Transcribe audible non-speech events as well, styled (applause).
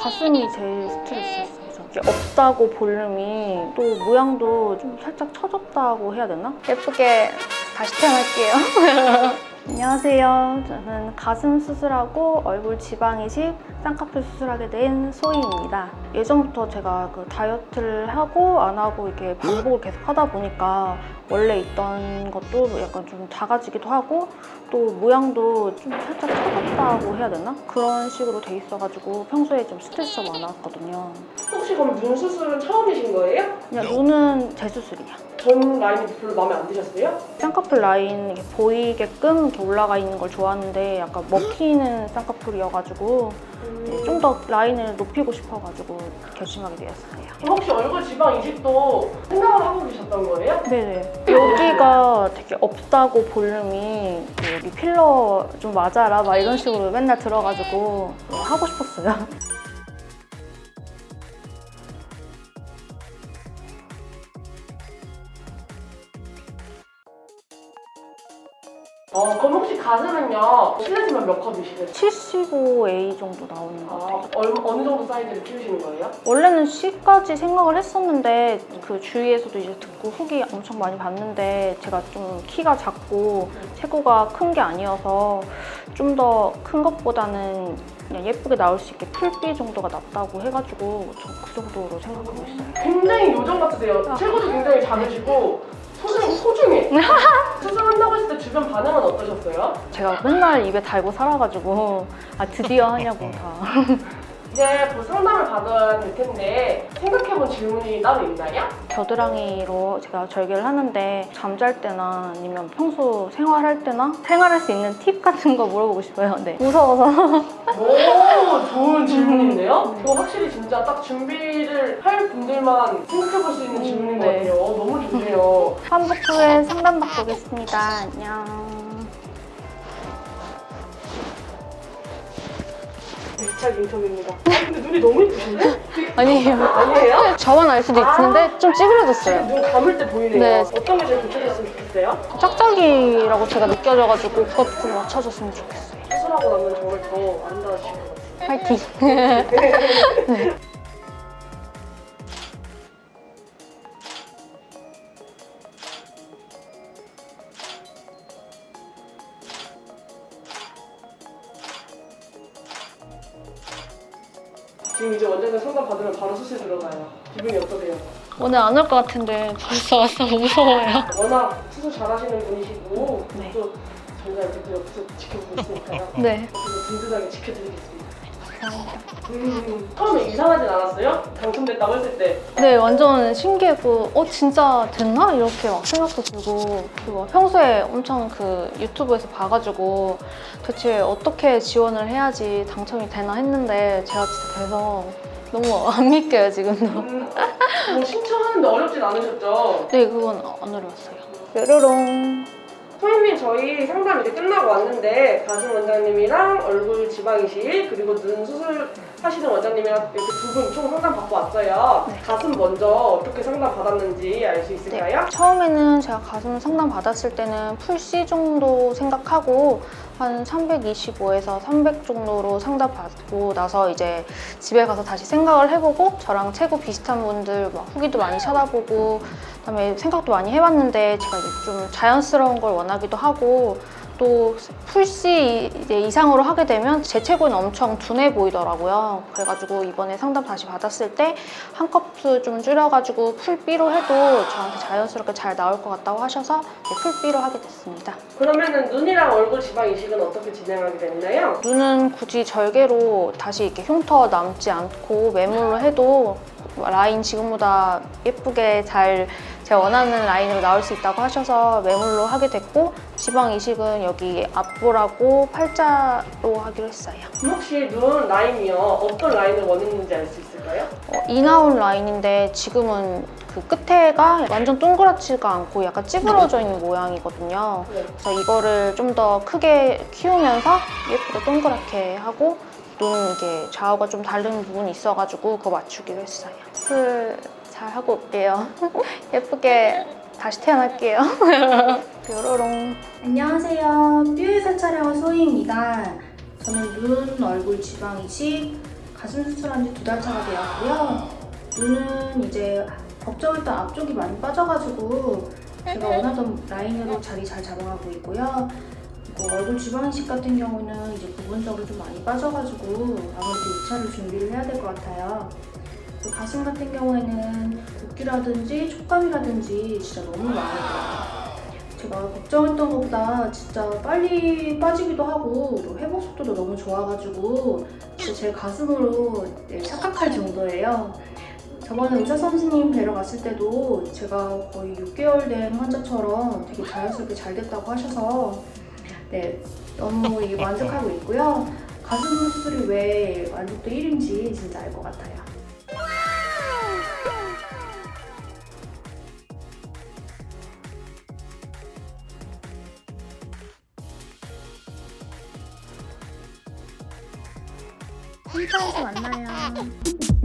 가슴이 제일 스트레스였어요. 이게 없다고 볼륨이 또 모양도 좀 살짝 처졌다고 해야 되나? 예쁘게 다시 태어날게요. (laughs) 안녕하세요. 저는 가슴 수술하고 얼굴 지방 이식, 쌍꺼풀 수술하게 된 소희입니다. 예전부터 제가 그 다이어트를 하고 안 하고 이렇게 반복을 계속 하다 보니까 원래 있던 것도 약간 좀 작아지기도 하고 또 모양도 좀 살짝 처졌다고 해야 되나? 그런 식으로 돼 있어가지고 평소에 좀 스트레스가 많았거든요. 혹시 그럼 눈 수술은 처음이신 거예요? 그냥 눈은 재수술이야. 전 라인이 별로 마음에 안 드셨어요? 쌍꺼풀 라인 이렇게 보이게끔 이렇게 올라가 있는 걸 좋아하는데 약간 먹히는 쌍꺼풀이어가지고 좀 더 라인을 높이고 싶어가지고 결심하게 되었어요. 그럼 혹시 얼굴 지방 이식도 생각을 하고 계셨던 거예요? 네네. 여기가 되게 없다고 볼륨이 그 여기 필러 좀 맞아라 막 이런 식으로 맨날 들어가지고 하고 싶었어요. 가슴은요, 실례지만 몇 컵이시세요? 75A 정도 나오는 것 같아요. 아, 얼, 어느 정도 사이즈를 키우시는 거예요? 원래는 C까지 생각을 했었는데 그 주위에서도 이제 듣고 후기 엄청 많이 봤는데 제가 좀 키가 작고 체구가 큰 게 아니어서 좀 더 큰 것보다는 그냥 예쁘게 나올 수 있게 풀비 정도가 낫다고 해가지고 저 그 정도로 생각하고 있어요. 굉장히 요정 같으세요. 체구도 굉장히 작으시고, 소중, 소중해. (laughs) 수술한다고 했을 때 주변 반응은 어떠셨어요? 제가 맨날 입에 달고 살아가지고 아 드디어 하냐고 다. (laughs) 이제 그 상담을 받아야 될 텐데, 생각해본 질문이 따로 있나요? 겨드랑이로 제가 절개를 하는데 잠잘 때나 아니면 평소 생활할 때나 생활할 수 있는 팁 같은 거 물어보고 싶어요. 네. 무서워서. 오, 좋은 질문인데요? 이거 확실히 진짜 딱 준비를 할 분들만 생각해볼 수 있는 질문인 것 네. 같아요. 어, 너무 좋네요. 환복 후에 상담받고 오겠습니다. 안녕. 밀착 인터뷰입니다. 아, 근데 눈이 너무 예쁘신데? 아니에요. 아니에요? 저만 알 수도 있는데 좀 찌그러졌어요. 눈 감을 때 보이네요. 네. 어떤 게 제일 괜찮았으면 좋겠어요? 짝짝이라고 제가 느껴져가지고 그것 좀 맞춰줬으면 좋겠어요. 수술하고 나면 정말 더 아름다워지실 것 같아요. 파이팅. 지금 이제 원장님 상담 받으면 바로 수술 들어가요. 기분이 어떠세요? 오늘 안 올 것 같은데 벌써 왔어 (laughs) 무서워요. 워낙 수술 잘하시는 분이시고 네. 또 저희가 이렇게 또 옆에서 지켜보고 있으니까요. 네. 든든하게 지켜드리겠습니다. 감사합니다. 음, 처음에 이상하진 않았어요? 당첨됐다고 했을 때 네, 완전 신기했고, 어, 진짜 됐나? 이렇게 막 생각도 들고, 그리고 평소에 엄청 그 유튜브에서 봐가지고, 대체 어떻게 지원을 해야지 당첨이 되나 했는데, 제가 진짜 돼서 너무 (laughs) 안 믿겨요, 지금도. 음, 뭐 신청하는데 어렵진 않으셨죠? 네, 그건 안 어려웠어요. 뾰로롱. 소희님 저희 상담 이제 끝나고 왔는데 가슴 원장님이랑 얼굴 지방 이식 그리고 눈 수술 하시는 원장님이랑 이렇게 두 분 총 상담 받고 왔어요. 네. 가슴 먼저 어떻게 상담 받았는지 알 수 있을까요? 처음에는 제가 가슴 상담 받았을 때는 풀C 정도 생각하고 한 325에서 300 정도로 상담 받고 나서 이제 집에 가서 다시 생각을 해보고 저랑 체구 비슷한 분들 막 후기도 많이 찾아보고 그다음에 생각도 많이 해봤는데 제가 좀 자연스러운 걸 원하기도 하고 또 풀C 이제 이상으로 하게 되면 제 체구는 엄청 둔해 보이더라고요. 그래가지고 이번에 상담 다시 받았을 때 한 컵수 좀 줄여가지고 풀비로 해도 저한테 자연스럽게 잘 나올 것 같다고 하셔서 풀비로 하게 됐습니다. 그러면은 눈이랑 얼굴 지방 이식은 어떻게 진행하게 됐나요? 눈은 굳이 절개로 다시 이렇게 흉터 남지 않고 매물로 해도 라인 지금보다 예쁘게 잘 제가 원하는 라인으로 나올 수 있다고 하셔서 매물로 하게 됐고 지방 이식은 여기 앞볼하고 팔자로 하기로 했어요. 혹시 눈 라인이요 어떤 라인을 원했는지 알 수 있을까요? 어, 이나온 라인인데 지금은 그 끝에가 완전 동그랗지가 않고 약간 찌그러져 있는 모양이거든요. 네. 그래서 이거를 좀 더 크게 키우면서 예쁘게 동그랗게 하고 눈 이게 좌우가 좀 다른 부분이 있어가지고 그거 맞추기로 했어요. 술 잘 하고 올게요. (laughs) 예쁘게 다시 태어날게요. (laughs) 뾰로롱. 안녕하세요. 뷰에서 촬영한 소희입니다. 저는 눈, 얼굴 지방 이식, 가슴 수술한 지 두 달 차가 되었고요. 눈은 이제 걱정했던 앞쪽이 많이 빠져가지고 제가 원하던 라인으로 자리 잘 잡아가고 있고요. 얼굴 지방 이식 같은 경우는 이제 부분적으로 좀 많이 빠져가지고 아무래도 2차를 준비를 해야 될 것 같아요. 그리고 가슴 같은 경우에는 붓기라든지 촉감이라든지 진짜 너무 마음에 들어요. 제가 걱정했던 것보다 진짜 빨리 빠지기도 하고 또 회복 속도도 너무 좋아가지고 진짜 제 가슴으로 네, 착각할 정도예요. 저번에 의사 선생님 뵈러 갔을 때도 제가 거의 6개월 된 환자처럼 되게 자연스럽게 잘 됐다고 하셔서 네 너무 만족하고 있고요. 가슴 수술이 왜 만족도 1인지 진짜 알 것 같아요. 펜타에서 만나요.